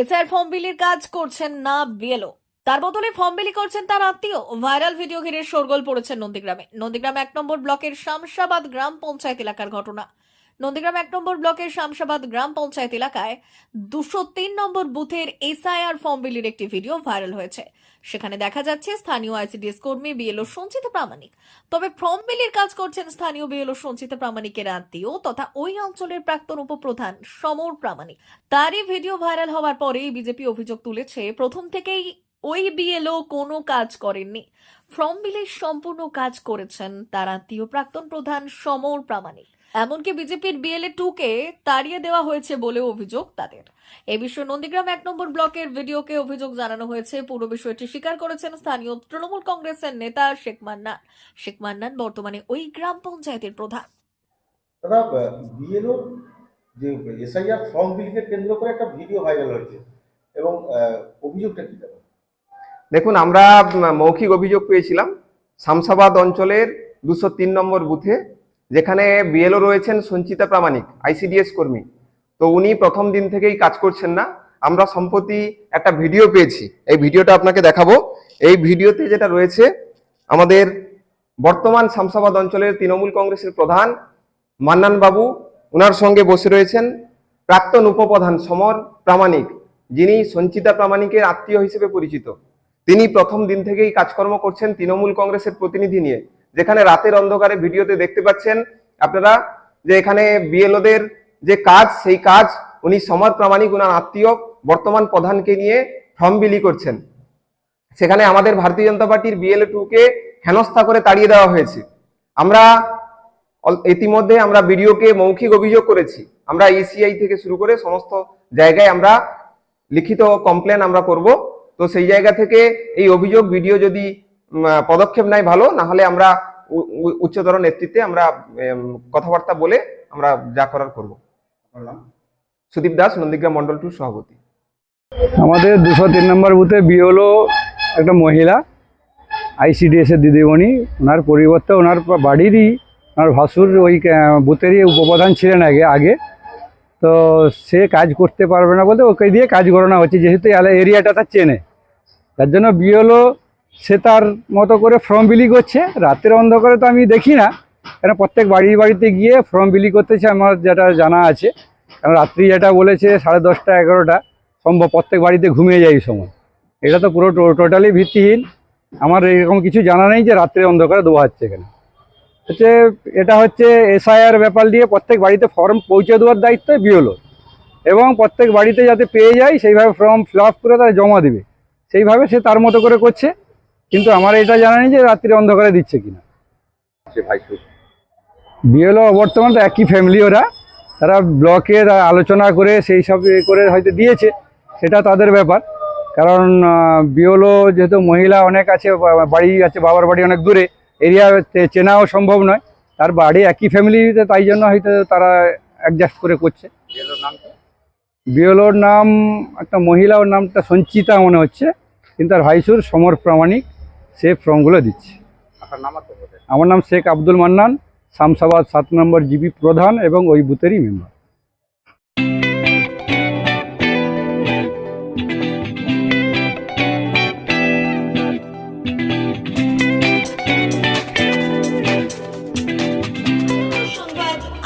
SR form বিলির কাজ করছেন না বিএলও। তার বদলে ফর্ম বিলি করছেন তার আত্মীয়। ভাইরাল ভিডিও ঘিরে শোরগোল পড়েছে নন্দীগ্রামে। নন্দীগ্রাম এক নম্বর ব্লকের শামশাবাদ গ্রাম পঞ্চায়েত এলাকার ঘটনা। নন্দীগ্রাম এক নম্বর ব্লকের শামশাবাদ গ্রাম পঞ্চায়েত এলাকায় দুশো তিন নম্বর বুথের এসআইআর ফর্ম বিলির একটি ভিডিও ভাইরাল হয়েছে। সেখানে দেখা যাচ্ছে স্থানীয় আইসিডিএস কর্মী বিএলও সঞ্চিত প্রামাণিক। তবে ফর্ম বিলির কাজ করছেন স্থানীয় বিএলও সঞ্চিত প্রামাণিকের আত্মীয় তথা ওই অঞ্চলের প্রাক্তন উপপ্রধান সমর প্রামাণিক। তারই ভিডিও ভাইরাল হওয়ার পরেই বিজেপি অভিযোগ তুলেছে, প্রথম থেকেই ওই বিএলও কোনো কাজ করেননি। ফর্ম বিলির সম্পূর্ণ কাজ করেছেন তার আত্মীয় প্রাক্তন প্রধান সমর প্রামাণিক। এমনকি বিজেপির বিএলএ টুকে তাড়িয়ে দেওয়া হয়েছে বলেও অভিযোগ তাদের। এ বিষয়ে নন্দীগ্রাম এক নম্বর ব্লকের ভিডিওকে অভিযোগ জানানো হয়েছে। পুরো বিষয়টি স্বীকার করেছেন স্থানীয় তৃণমূল কংগ্রেসের নেতা শেখ মান্নান। শেখ মান্নান বর্তমানে ওই গ্রাম পঞ্চায়েতের প্রধান। দাদা বিএলও যে এসআইআর ফর্ম বিলকে কেন্দ্র করে একটা ভিডিও ভাইরাল হয়েছে। এবং অভিযোগটা কি দাদা? দেখুন আমরা মৌখিক অভিযোগ পেয়েছিলাম। শামসাবাদ অঞ্চলের দুশো তিন নম্বর বুথে যেখানে বিএলও রয়েছেন সঞ্চিতা প্রামাণিক আইসিডিএস কর্মী। তো উনি প্রথম দিন থেকেই কাজ করছেন না। আমরা সম্প্রতি একটা ভিডিও পেয়েছি। এই ভিডিওটা আপনাকে দেখাবো। এই ভিডিওতে যেটা রয়েছে, আমাদের বর্তমান শামসাবাদ অঞ্চলের তৃণমূল কংগ্রেসের প্রধান মান্নান বাবু ওনার সঙ্গে বসে রয়েছেন প্রাক্তন উপপ্রধান সমর প্রামাণিক, যিনি সঞ্চিতা প্রামাণিকের আত্মীয় হিসেবে পরিচিত। তিনি প্রথম দিন থেকেই কাজকর্ম করছেন তৃণমূল কংগ্রেসের প্রতিনিধি নিয়ে। যেখানে রাতের অন্ধকারে ভিডিওতে দেখতে পাচ্ছেন আপনারা যে এখানে বিএলওদের যে কাজ, সেই কাজ উনি সমর প্রামাণিক, উনার আত্মীয়, বর্তমান প্রধানকে নিয়ে ফর্ম বিলি করছেন। সেখানে আমাদের ভারতীয় জনতা পার্টির বিএলএ টুকে হেনস্থা করে তাড়িয়ে দেওয়া হয়েছে। আমরা ইতিমধ্যে আমরা বিডিওকে মৌখিক অভিযোগ করেছি। আমরা ইসিআই থেকে শুরু করে সমস্ত জায়গায় আমরা লিখিত কমপ্লেন আমরা করব। তো সেই জায়গা থেকে এই অভিযোগ, ভিডিও যদি পদক্ষেপ নেয় ভালো না হলে আমরা উচ্চতর নেতৃত্বে আমরা কথাবার্তা বলে আমরা যা করার করব। সুদীপ দাস নন্দীগ্রাম মন্ডল টু সভাপতি। আমাদের দুশো তিন নম্বর বুথে বিওলো একটা মহিলা আইসিডিএস এর দিদিমণি। ওনার পরিবর্তে ওনার বাড়িরই ওনার ভাসুর ওই বুথেরই উপপ্রধান ছিলেন আগে আগে। তো সে কাজ করতে পারবে না বলতে ওকে দিয়ে কাজ করানো হচ্ছে যেহেতু এলা- এরিয়াটা তার চেনে। তার জন্য বিওলো সে তার মতো করে ফর্ম বিলি করছে রাতের অন্ধকারে তো আমি দেখি না। কেন প্রত্যেক বাড়ি বাড়িতে গিয়ে ফর্ম বিলি করতেছে আমার যেটা জানা আছে। কারণ রাত্রি যেটা বলেছে, সাড়ে দশটা, এগারোটা, সম্ভব প্রত্যেক বাড়িতে ঘুমিয়ে যায় এই সময়। এটা তো পুরো টোটালি ভিত্তিহীন। আমার এরকম কিছু জানা নেই যে রাত্রে অন্ধকারে দেওয়া হচ্ছে এখানে হচ্ছে এটা হচ্ছে এসআইআর ব্যাপার দিয়ে প্রত্যেক বাড়িতে ফর্ম পৌঁছে দেওয়ার দায়িত্ব বিওলো এবং প্রত্যেক বাড়িতে যাতে পেয়ে যায়, সেইভাবে ফর্ম ফিল করে তারা জমা দেবে। সেইভাবে সে তার মতো করে করছে। কিন্তু আমার এটা জানা নেই যে রাত্রি অন্ধকারে দিচ্ছে কিনা। বিএলও বর্তমান তো একই ফ্যামিলি ওরা। তারা ব্লকে আলোচনা করে সেই সব করে হয়তো দিয়েছে সেটা তাদের ব্যাপার। কারণ বিওলো যেহেতু মহিলা অনেক আছে বাড়ি আছে বাবার বাড়ি অনেক দূরে এরিয়া চেনাও সম্ভব নয়। তার বাড়ি একই ফ্যামিলিতে তাই জন্য হয়তো তারা অ্যাডজাস্ট করে করছে। বিওলোর নাম একটা মহিলা ওর নামটা সঞ্চিতা মনে হচ্ছে কিন্তু তার ভাইসুর সমর প্রামাণিক। সে ফর্মগুলো দিচ্ছে। আমার নাম শেখ আব্দুল মান্নান শামসাবাদ সাত নম্বর জিবি প্রধান এবং ওই বুথেরই মেম্বার।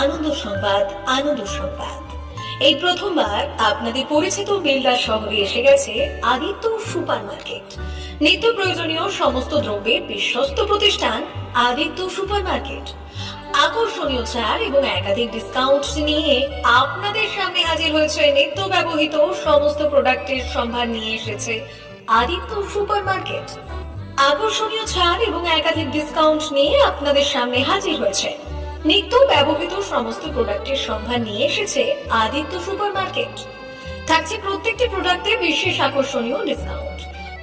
আনন্দ সংবাদ আনন্দ সংবাদ। এই প্রথমবার আপনাদের পরিচিত বেলদা শহরে এসে গেছে আদিত্য সুপার মার্কেট নিত্য প্রয়োজনীয় সমস্ত দ্রব্যের বিশ্বস্ত প্রতিষ্ঠান আদিত্য সুপার মার্কেট আকর্ষণীয় ছাড় এবং একাধিক ডিসকাউন্ট নিয়ে আপনাদের সামনে হাজির হয়েছে নিত্য ব্যবহৃত সমস্ত প্রোডাক্টের সম্ভার নিয়ে এসেছে আদিত্য সুপার মার্কেট আকর্ষণীয় ছাড় এবং একাধিক ডিসকাউন্ট নিয়ে আপনাদের সামনে হাজির হয়েছে নিত্য ব্যবহৃত সমস্ত প্রোডাক্টের সম্ভার নিয়ে এসেছে আদিত্য সুপার মার্কেট থাকছে প্রত্যেকটি প্রোডাক্টে বিশেষ আকর্ষণীয় ডিসকাউন্ট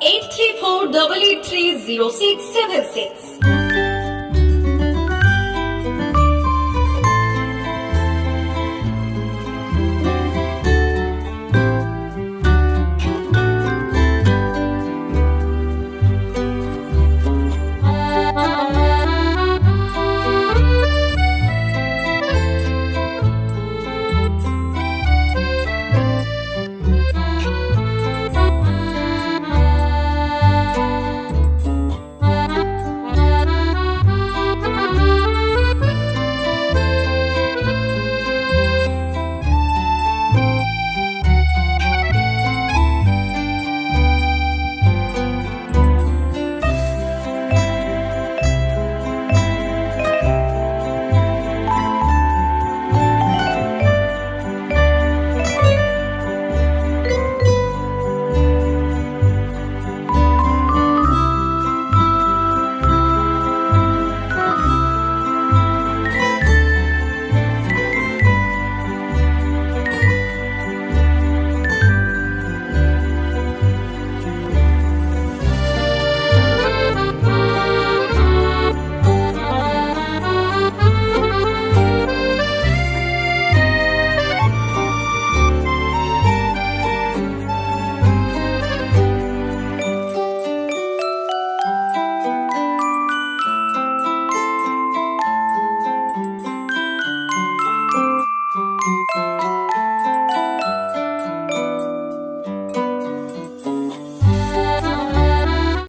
834 0676.